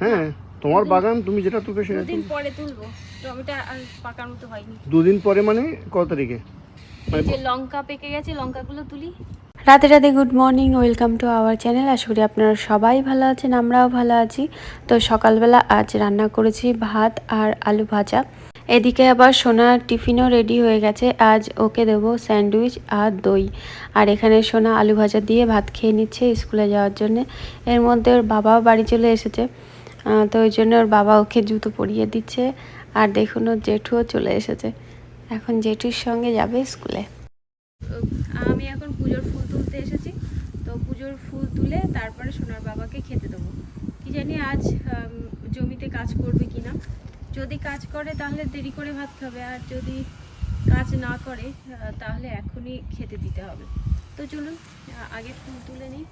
হ্যাঁ তোমার বাগান তুমি যেটা তুলবে সেটা দুদিন পরে তুলবো। টমেটো আর পাকার মতো হয়নি। দুদিন পরে মানে কত তারিখে? মানে যে লঙ্কা পেকে গেছে লঙ্কাগুলো তুলি। রাতে রাতে good morning welcome to our channel আশা করি আপনারা সবাই ভালো আছেন আমরাও ভালো আছি। তো সকালবেলা আজ রান্না করেছি ভাত আর আলু ভাজা। এদিকে আবার সোনার টিফিনও রেডি হয়ে গেছে। আজ ওকে দেবো স্যান্ডউইচ আর দই। আর এখানে সোনা আলু ভাজা দিয়ে ভাত খেয়ে নিচ্ছে স্কুলে যাওয়ার জন্য। এর মধ্যে ওর বাবাও বাড়ি চলে এসেছে। তো ওই জন্য ওর বাবা ওকে জুতো পরিয়ে দিচ্ছে। আর দেখুন ওর জেঠুও চলে এসেছে। এখন জেঠুর সঙ্গে যাবে স্কুলে। আমি এখন পুজোর ফুল তুলতে এসেছি। তো পুজোর ফুল তুলে তারপরে সোনার বাবাকে খেতে দেবো। কি জানি আজ জমিতে কাজ করবে কি না যদি কাজ করে তাহলে দেরি করে ভাত খাবে। আর যদি কাজ না করে তাহলে এখনই খেতে দিতে হবে। তো চলুন আগে ফুল তুলে নিই।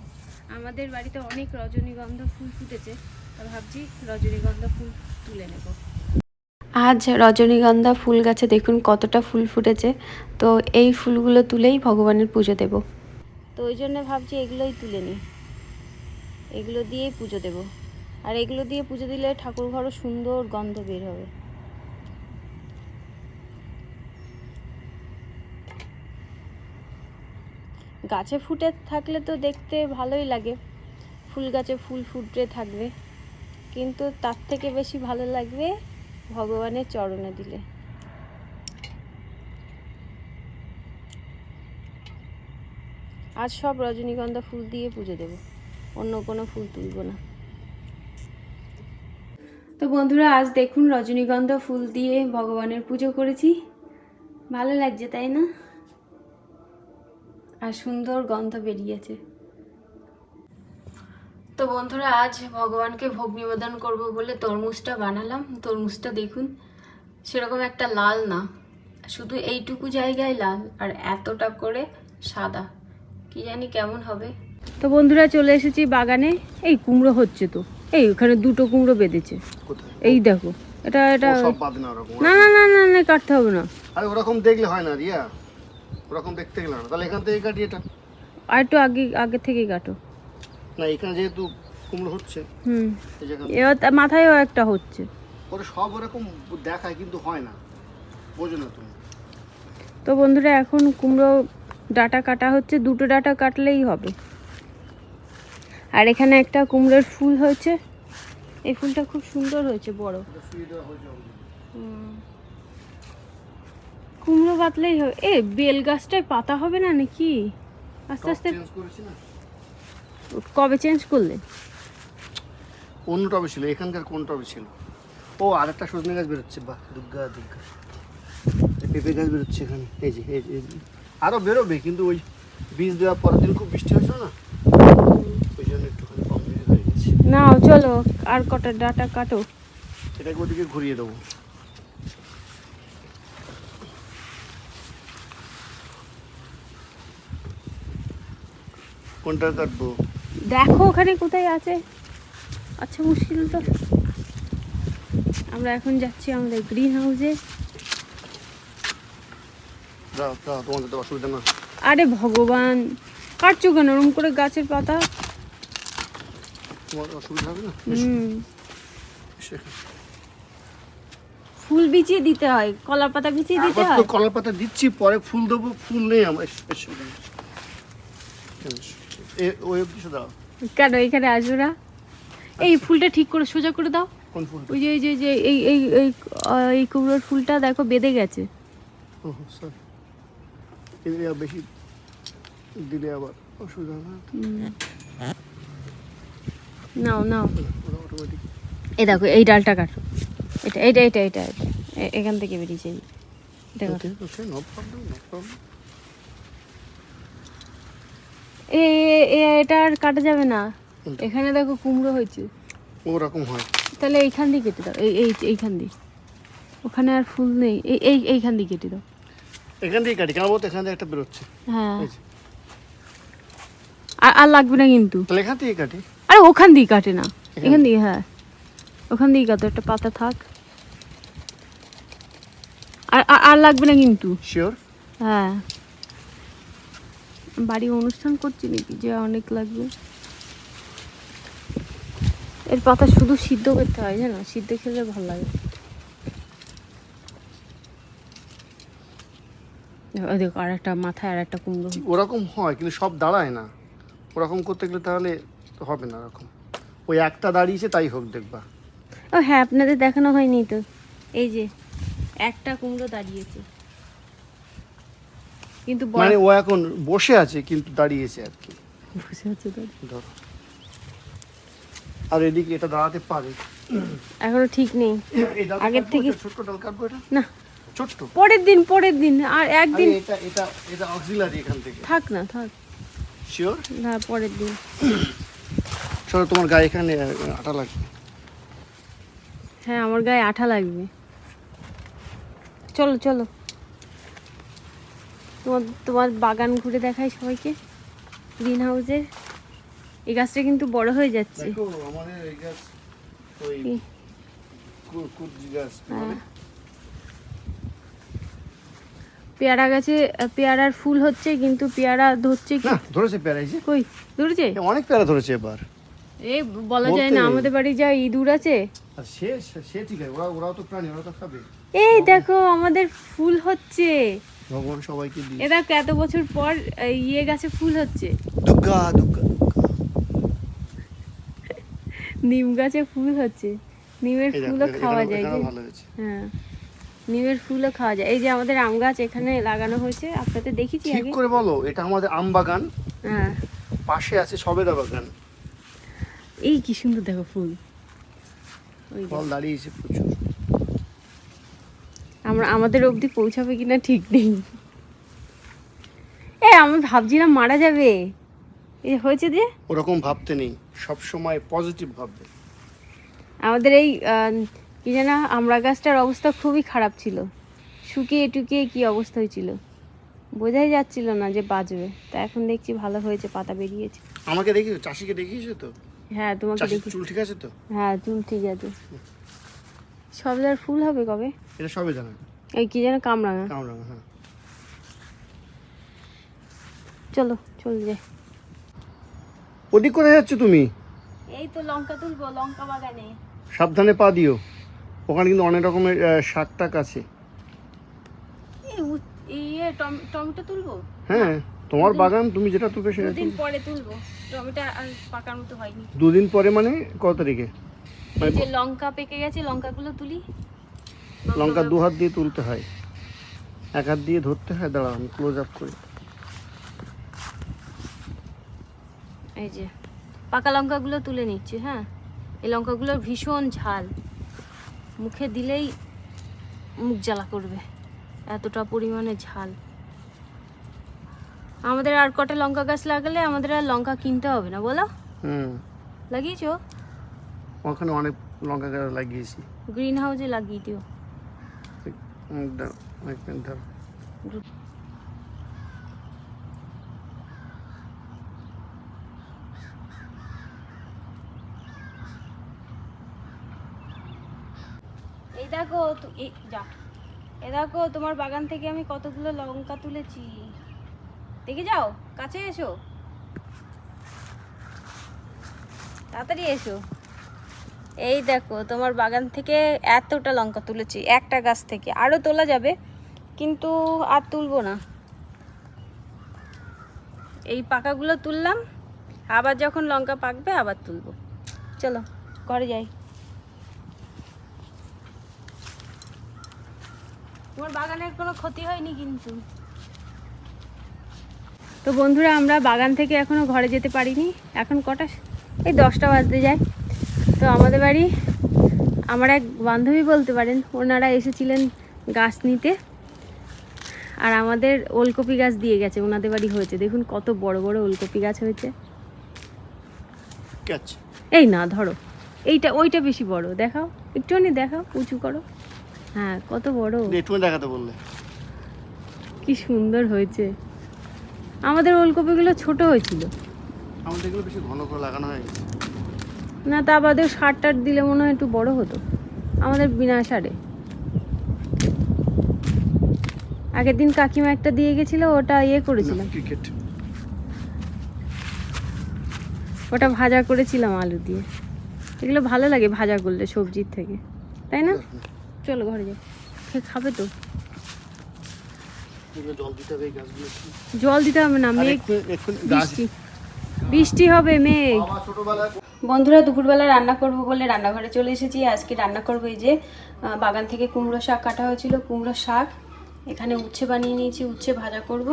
আমাদের বাড়িতে অনেক রজনীগন্ধা ফুল ফুটেছে। ভাবছি রজনীগন্ধা ফুল তুলে নেব। আজ রজনীগন্ধা ফুল গাছে দেখুন কতটা ফুল ফুটেছে। তো এই ফুলগুলো তুলেই ভগবানের পুজো দেব। তো ওই জন্য ভাবছি এগুলোই তুলে নিই। এগুলো দিয়েই পুজো দেব। আর এগুলো দিয়ে পুজো দিলে ঠাকুর ঘরও সুন্দর গন্ধ বের হবে। গাছে ফুটে থাকলে তো দেখতে ভালোই লাগে। ফুল গাছে ফুল ফুটে থাকবে। কিন্তু তার থেকে বেশি ভালো লাগবে ভগবানের চরণে দিলে। আজ সব রজনীগন্ধা ফুল দিয়ে পুজো দেব, অন্য কোনো ফুল তুলব না। তো বন্ধুরা, আজ দেখুন রজনীগন্ধা ফুল দিয়ে ভগবানের পুজো করেছি। ভালো লাগছে, তাই না? আর সুন্দর গন্ধ বেরিয়েছে। তো বন্ধুরা আজ ভগবানকে ভোগ নিবেদন করব বলে তরমুজটা বানালাম। তরমুজটা দেখুন সেরকম একটা লাল না। শুধু এইটুকু জায়গায় লাল আর এতটা করে সাদা। কি জানি কেমন হবে। তো বন্ধুরা চলে এসেছি বাগানে। এই কুমড়ো হচ্ছে তো। এই ওখানে দুটো কুমড়ো বেঁধেছে। এই দেখো এটা এটা না না না না না কাটতে হবে না। আরে ওরকম দেখলে হয় না রিয়া। ওরকম দেখতে গেলে না। তাহলে এখান থেকে কাটি এটা। আর একটু আগে আগে থেকেই কাটো। না এখানে যেহেতু কুমড়ো হচ্ছে হুম। এবার মাথায়ও একটা হচ্ছে। ওরা সব ওরকম দেখায় কিন্তু হয় না। বোঝো না তুমি। তো বন্ধুরা এখন কুমড়ো ডাটা কাটা হচ্ছে দুটো ডাটা কাটলেই হবে। আর এখানে একটা কুমড়োর ফুল হয়েছে। এই ফুলটা খুব সুন্দর হয়েছে বড়। কুমড়ো কাটলেই হবে। এ বেল গাছটায় পাতা হবে না নাকি? আস্তে আস্তে কবে চেঞ্জ করলে? অন্য টবে ছিল এখানকার কোন টবে ছিল। ও আর একটা সজনে গাছ বেরোচ্ছে বাহ দুর্গা দুর্গা। পেঁপে গাছ বেরোচ্ছে এখানে এই যে এই যে, এই যে। আরও বেরোবে কিন্তু ওই বীজ দেওয়ার পরের দিন খুব বৃষ্টি হয়েছিল না? ওই জন্য একটুখানি কম হয়ে গেছে। নাও চলো আর কটা ডাটা কাটো। এটাকে ওদিকে ঘুরিয়ে দেবো। কোনটা কাটবো? দেখো ওখানে কোথায় আছে। আচ্ছা মুশকিল তো। আমরা এখন যাচ্ছি আমাদের গ্রিন হাউসে আরে ভগবান কাটছো কেন ওরম করে গাছের পাতা? ফুল বিছিয়ে দিতে হয় কলা পাতা বিছিয়ে দিতে হয়? কলার পাতা দিচ্ছি পরে ফুল দেবো ফুল নেই আমার। ওই এসে দাও কেন এখানে আসবে না? এই ফুলটা ঠিক করে সোজা করে দাও। ওই যে যে যে এই এই এই এই কুমড়োর ফুলটা দেখো বেঁধে গেছে। বেশি দিলে আবার অসুবিধা না? নাও নাও। এই দেখো এই ডালটা কাটো। এটা এটা এটা এটা এখান থেকে বেরিয়েছে। এটা কাটো okay no problem no problem এ এ- এ- এটা আর কাটা যাবে না। এখানে দেখো কুমড়ো হয়েছে। ওরকম হয়। তাহলে এইখান দিয়ে কেটে দাও। এই এই এইখান দিয়ে। ওখানে আর ফুল নেই। এই এই এইখান দিয়ে কেটে দাও। এখান থেকে কাটি। বলতো এখান থেকে একটা বেরোচ্ছে। হ্যাঁ। আর আর লাগবে না কিন্তু। তাহলে এখান থেকে কাটি। আরে ওখান দিয়ে কাটে না। এখান দিয়ে। হ্যাঁ। ওখান দিয়ে কাটো। একটা পাতা থাক। আর আর- আর লাগবে না কিন্তু। শিওর হ্যাঁ। বাড়ি অনুষ্ঠান করছি নাকি? যে অনেক লাগবে। এর পাতা শুধু সিদ্ধ করতে হয় জানো? সিদ্ধ খেলে ভালো লাগে। দেখো আর একটা মাথায় আর একটা কুমড়ো। ওরকম হয় কিন্তু সব দাঁড়ায় না। ওরকম করতে গেলে তাহলে হবে না ওরকম। ওই একটা দাঁড়িয়েছে তাই হোক দেখবা। ও হ্যাঁ আপনাদের দেখানো হয়নি তো। এই যে একটা কুমড়ো দাঁড়িয়েছে। কিন্তু মানে ও এখন বসে আছে কিন্তু দাঁড়িয়েছে আর কি। বসে আছে। ধরো। আর এদিকে এটা দাঁড়াতে পারে। এখনও ঠিক নেই। আগের থেকে- ছোট্ট ডাল কাটবো এটা? না। ছোট্ট? পরের দিন পরের দিন। আর একদিন এটা এটা এটা অক্সিলারি এখান থেকে। থাক না থাক। শিওর না পরের দিন। চলো তোমার গায়ে এখানে আটা লাগবে। হ্যাঁ আমার গায়ে আঠা লাগবে। চলো চলো। তোমার তোমার বাগান ঘুরে দেখাই সবাইকে গ্রিন হাউসের এই গাছটা কিন্তু বড় হয়ে যাচ্ছে। আমাদের এই গাছ ওই কি? গাছ হ্যাঁ। পেয়ারা গাছে পেয়ারার ফুল হচ্ছে কিন্তু পেয়ারা ধরছে কি? ধরেছে পেয়ারা যে। কই? ধরেছে? অনেক পেয়ারা ধরেছে এবার। এই বলা যায় না আমাদের বাড়ি যা ইঁদুর আছে। আর সে সে- ঠিক আছে ওরা ওরাও তো প্রাণী ওরা তো খাবে। এই দেখো আমাদের ফুল হচ্ছে। ভগবান সবাইকে দিই এ দেখো এত বছর পর ইয়ে গাছে ফুল হচ্ছে। দুর্গা দুর্গা নিম গাছে ফুল হচ্ছে। নিমের ফুলও খাওয়া যায় হ্যাঁ নিমের ফুলও খাওয়া যায়। এই যে আমাদের আম গাছ এখানে লাগানো হয়েছে আপনাদের দেখেছি ঠিক করে বলো এটা আমাদের আম বাগান। হ্যাঁ। পাশে আছে সবেদা বাগান। এই কি সুন্দর দেখো ফুল। ফল দাঁড়িয়েছে প্রচুর। আমরা আমাদের অবধি পৌঁছাবে কিনা ঠিক নেই। এ আমি ভাবছিলাম মারা যাবে। এই হয়েছে যে? ওরকম ভাবতে নেই সব সময় পজিটিভ ভাববে। আমাদের এই কি যেন আমরা গাছটার অবস্থা খুবই খারাপ ছিল। শুকিয়ে টুকিয়ে কি অবস্থা হয়েছিল? বোঝাই যাচ্ছিল না যে বাঁচবে। তা এখন দেখছি ভালো হয়েছে পাতা বেরিয়েছে। আমাকে দেখিয়েছো? চাষিকে দেখিয়েছো তো? হ্যাঁ তোমাকে দেখি চুল ঠিক আছে তো? হ্যাঁ চুল ঠিক আছে। সবজার ফুল হবে কবে? এটা সবে জানা। এই কি যেন কামরাঙা। কামরাঙা হ্যাঁ। চলো চল যাই। ওদিক কোথায় যাচ্ছ তুমি? এই তো লঙ্কা তুলবো লঙ্কা বাগানে। সাবধানে পা দিও। ওখানে কিন্তু অনেক রকমের শাক টাক আছে। ইয়ে টমেটো তুলবো? হ্যাঁ তোমার বাগান তুমি যেটা তুলবে সেটা দুদিন পরে তুলবো। টমেটো আর পাকার মতো হয়নি। দুদিন পরে মানে কত তারিখে? এই যে লঙ্কা পেকে গেছে লঙ্কাগুলো তুলি। লঙ্কা দু হাত দিয়ে তুলতে হয়। এক হাত দিয়ে ধরতে হয় দাঁড়াও আমি ক্লোজ আপ করি। এই যে পাকা লঙ্কাগুলো তুলে নিচ্ছি হ্যাঁ? এই লঙ্কাগুলোর ভীষণ ঝাল। মুখে দিলেই মুখ জ্বালা করবে। এতটা পরিমাণে ঝাল। আমাদের আর কটা লঙ্কা গাছ লাগালে আমাদের আর লঙ্কা কিনতে হবে না বলো? হুম। লাগিয়েছো? ওখানে অনেক লঙ্কা গাছ লাগিয়েছি। গ্রিন হাউসে লাগিয়ে দিও। এই দেখো যা। এই দেখো তোমার বাগান থেকে আমি কতগুলো লঙ্কা তুলেছি। দেখে যাও কাছে এসো। তাড়াতাড়ি এসো। এই দেখো, তোমার বাগান থেকে এতটা লঙ্কা তুলেছি, একটা গাছ থেকে। আরও তোলা যাবে, কিন্তু আর তুলবো না। এই পাকাগুলো তুললাম, আবার যখন লঙ্কা পাকবে আবার তুলবো। চলো, ঘরে যাই। তোমার বাগানের কোনো ক্ষতি হয়নি কিন্তু। তো বন্ধুরা, আমরা বাগান থেকে এখনও ঘরে যেতে পারিনি। এখন কটা, এই দশটা বাজতে যায়। তো আমাদের বাড়ি আমার এক বান্ধবী বলতে পারেন ওনারা এসেছিলেন গাছ নিতে। আর আমাদের ওলকপি গাছ দিয়ে গেছে ওনাদের বাড়ি হয়েছে। দেখুন কত বড় বড় ওলকপি গাছ হয়েছে। এই না ধরো। এইটা ওইটা বেশি বড়। দেখাও একটুখানি দেখাও উঁচু করো। হ্যাঁ কত বড়। একটু দেখাতে বললে। কি সুন্দর হয়েছে। আমাদের ওলকপিগুলো ছোট হয়েছিল। আমাদের এগুলো বেশি ঘন করে লাগানো হয় না তা বাদেও সার টার দিলে মনে হয় একটু বড় হতো। আমাদের বিনা সারে। আগের দিন কাকিমা একটা দিয়ে গেছিল ওটা ইয়ে করেছিলাম। ওটা ভাজা করেছিলাম আলু দিয়ে। এগুলো ভালো লাগে ভাজা করলে সবজির থেকে তাই না? চলো ঘরে যাও। খেয়ে খাবে তো? জল দিতে হবে না মেঘ। বৃষ্টি। বৃষ্টি হবে মেঘ। বন্ধুরা, দুপুরবেলা রান্না করব বলে রান্নাঘরে চলে এসেছি। আজকে রান্না করব এই যে বাগান থেকে কুমড়ো শাক কাটা হয়েছিল, কুমড়ো শাক। এখানে উচ্ছে বানিয়ে নিয়েছি, উচ্ছে ভাজা করব।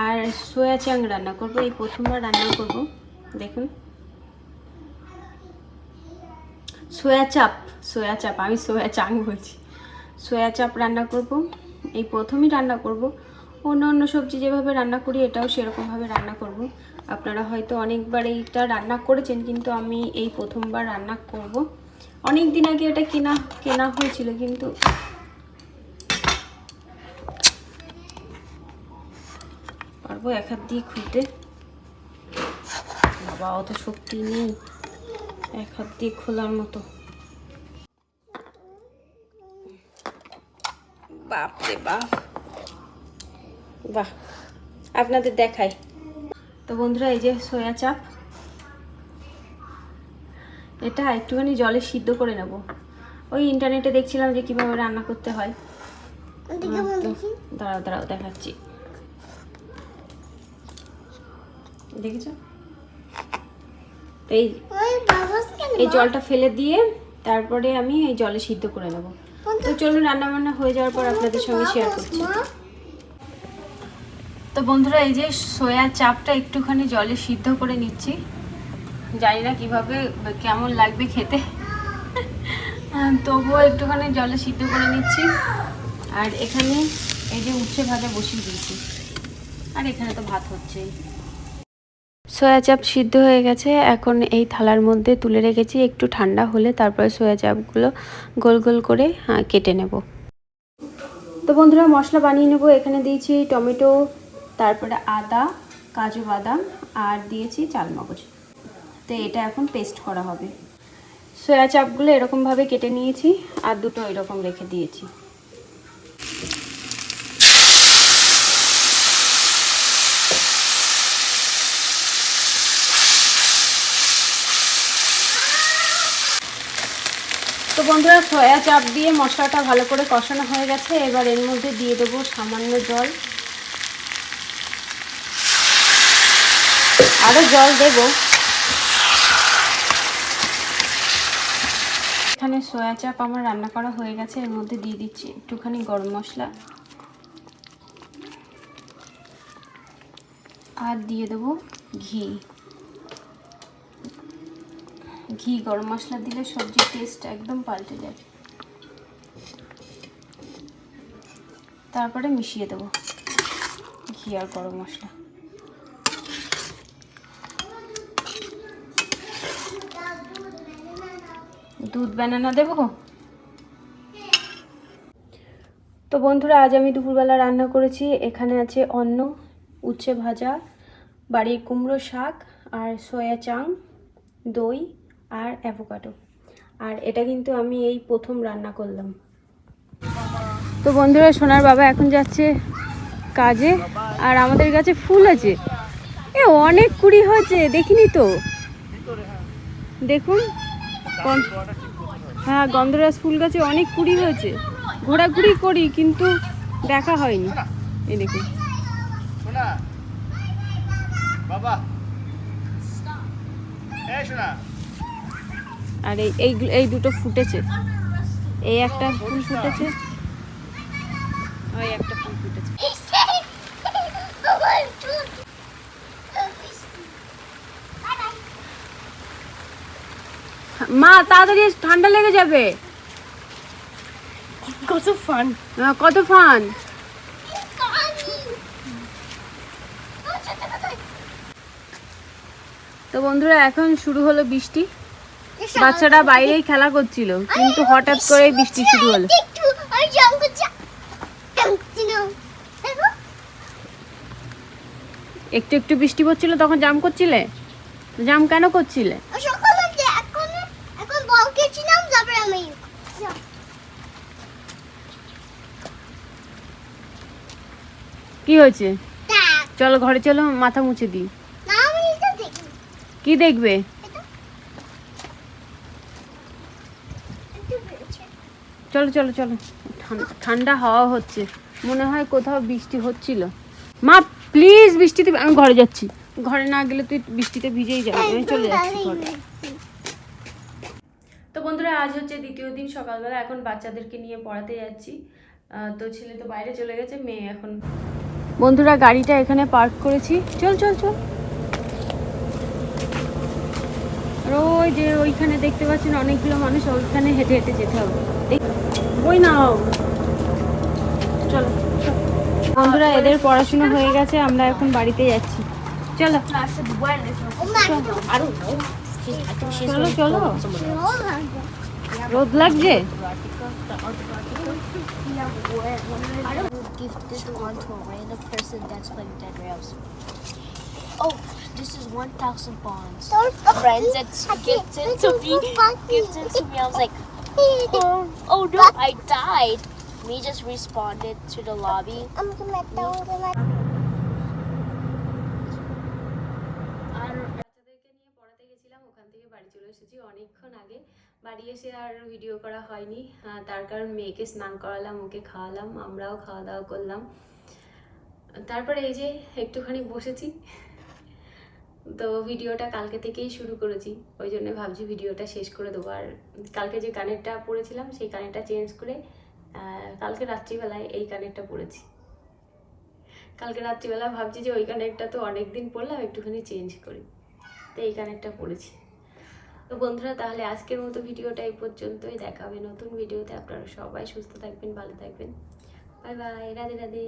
আর সোয়া চাং রান্না করব, এই প্রথমবার রান্না করব। দেখুন। সোয়া চাপ সোয়া চাপ, আমি সোয়া চাং বলছি। সোয়া চাপ রান্না করব, এই প্রথমই রান্না করব। অন্য অন্য সবজি যেভাবে রান্না করি, এটাও সেরকমভাবে রান্না করব। আপনারা হয়তো অনেকবার এইটা রান্না করেছেন, কিন্তু আমি এই প্রথমবার রান্না করব। অনেক দিন আগে এটা কেনা কেনা হয়েছিল, কিন্তু পারব এক হাত দিয়ে খুলতে বাবা, অত শক্তি নেই, এক হাত দিয়ে খোলার মতো। বাপ রে বাপ। বাহ, আপনাদের দেখাই। তো বন্ধুরা এই যে সয়া চাপ এটা একটুখানি জলে সিদ্ধ করে নেব। ওই ইন্টারনেটে দেখছিলাম যে কীভাবে রান্না করতে হয়। দাঁড়াও দাঁড়াও দেখাচ্ছি। দেখেছ? এই এই জলটা ফেলে দিয়ে তারপরে আমি এই জলে সিদ্ধ করে নেব। তো চলুন রান্না বান্না হয়ে যাওয়ার পর আপনাদের সঙ্গে শেয়ার করছি। তো বন্ধুরা এই যে সয়া চাপটা একটুখানি জলে সিদ্ধ করে নিচ্ছি। জানি না কীভাবে কেমন লাগবে খেতে। তবুও একটুখানি জলে সিদ্ধ করে নিচ্ছি। আর এখানে এই যে উচ্ছে ভাজা বসিয়ে দিয়েছি। আর এখানে তো ভাত হচ্ছেই সয়া চাপ সিদ্ধ হয়ে গেছে। এখন এই থালার মধ্যে তুলে রেখেছি। একটু ঠান্ডা হলে তারপরে সয়া চাপগুলো গোল গোল করে কেটে নেব। তো বন্ধুরা মশলা বানিয়ে নেব। এখানে দিয়েছি টমেটো তারপরে আদা, কাজু বাদাম আর দিয়েছি চালমগজ। তো এটা এখন পেস্ট করা হবে। সয়া চাপগুলো এরকমভাবে কেটে নিয়েছি আর দুটো এরকম রেখে দিয়েছি। তো বন্ধুরা, সয়া চাপ দিয়ে মশলাটা ভালো করে কষানো হয়ে গেছে। এবার এর মধ্যে দিয়ে দেবো সামান্য জল। আরও জল দেব। এখানে সয়া চাপ আমার রান্না করা হয়ে গেছে, এর মধ্যে দিয়ে দিচ্ছি একটুখানি গরম মশলা। আর দিয়ে দেবো ঘি। ঘি গরম মশলা দিলে সবজির টেস্ট একদম পাল্টে যায়। তারপরে মিশিয়ে দেবো ঘি আর গরম মশলা। দুধ বানানা দেবো তো বন্ধুরা, আজ আমি দুপুরবেলা রান্না করেছি। এখানে আছে অন্ন, উচ্ছে ভাজা, বাড়ির কুমড়ো শাক, আর সয়া চাং, দই, আর অ্যাভোকাডো আর এটা কিন্তু আমি এই প্রথম রান্না করলাম। তো বন্ধুরা, সোনার বাবা এখন যাচ্ছে কাজে, আর আমাদের কাছে ফুল আছে। এ, অনেক কুড়ি হয়েছে, দেখিনি তো? দেখুন হ্যাঁ গন্ধরাজ ফুল গাছে অনেক কুড়ি হয়েছে। ঘোরাঘুরি করি কিন্তু দেখা হয়নি। এই দেখুন। বাবা। আর এই এই- এই দুটো ফুটেছে। এই একটা ফুল ফুটেছে। ওই একটা ফুল ফুটেছে মা তাড়াতাড়ি ঠান্ডা লেগে যাবে। কত ফান হ্যাঁ, কত ফান তো বন্ধুরা এখন শুরু হলো বৃষ্টি। বাচ্চারা বাইরেই খেলা করছিল কিন্তু হঠাৎ করে বৃষ্টি শুরু হলো। একটু একটু বৃষ্টি পড়ছিল তখন জাম করছিলে? জাম কেন করছিলে সকালে যে এখন এখন বল খেয়েছিলাম তারপরে আমি কি হয়েছে? চলো ঘরে চলো মাথা মুছে দিই কি দেখবে? চলো চলো চলো। ঠান্ডা ঠান্ডা হাওয়া হচ্ছে। মনে হয় কোথাও বৃষ্টি হচ্ছিল। মা প্লিজ বৃষ্টিতে আমি ঘরে যাচ্ছি। ঘরে না গেলে তুই বৃষ্টিতে ভিজেই যাবি। আমি চলে যাচ্ছি ঘরে। তো বন্ধুরা আজ হচ্ছে দ্বিতীয় দিন সকালবেলা। এখন বাচ্চাদেরকে নিয়ে পড়াতে যাচ্ছি। তো ছেলে তো বাইরে চলে গেছে মেয়ে এখন বন্ধুরা, গাড়িটা এখানে পার্ক করেছি। চল চল চল। ওই যে ওইখানে দেখতে পাচ্ছেন, অনেকগুলো মানুষ, ওইখানে হেঁটে হেঁটে যেতে হবে। ওই নাও চলো চলো। বন্ধুরা, এদের পড়াশোনা হয়ে গেছে, আমরা এখন বাড়িতে যাচ্ছি। চলো। চলো চলো। রোদ লাগছে? Give this one to a random person that's playing Dead Rails. Oh, this is 1,000 bonds. Friends that gifted to me. Gifted to me. I was like, oh, oh no, I died. Me just responded to the lobby. I'm gonna go. আর বাচ্চাদেরকে নিয়ে পড়াতে গেছিলাম ওখান থেকে বাড়ি চলে এসেছি অনেকক্ষণ আগে বাড়ি এসে আর ভিডিও করা হয়নি। তার কারণ মেয়েকে স্নান করালাম, ওকে খাওয়ালাম, আমরাও খাওয়া দাওয়া করলাম। তারপরে এই যে একটুখানি বসেছি। তো ভিডিওটা কালকে থেকেই শুরু করেছি। ওই জন্য ভাবছি ভিডিওটা শেষ করে দেবো। আর কালকে যে কানেরটা পরেছিলাম সেই কানেরটা চেঞ্জ করে কালকে রাত্রিবেলায় এই কানেরটা পরেছি কালকে রাত্রিবেলা ভাবছি যে ওই কানেরটা তো অনেক দিন পরলাম একটুখানি চেঞ্জ করি। তো এই কানেরটা পরেছি তো বন্ধুরা, তাহলে আজকের মতো ভিডিওটা এই পর্যন্তই। দেখা হবে নতুন ভিডিওতে। আপনারা সবাই সুস্থ থাকবেন, ভালো থাকবেন। Bye bye, Radhe Radhe.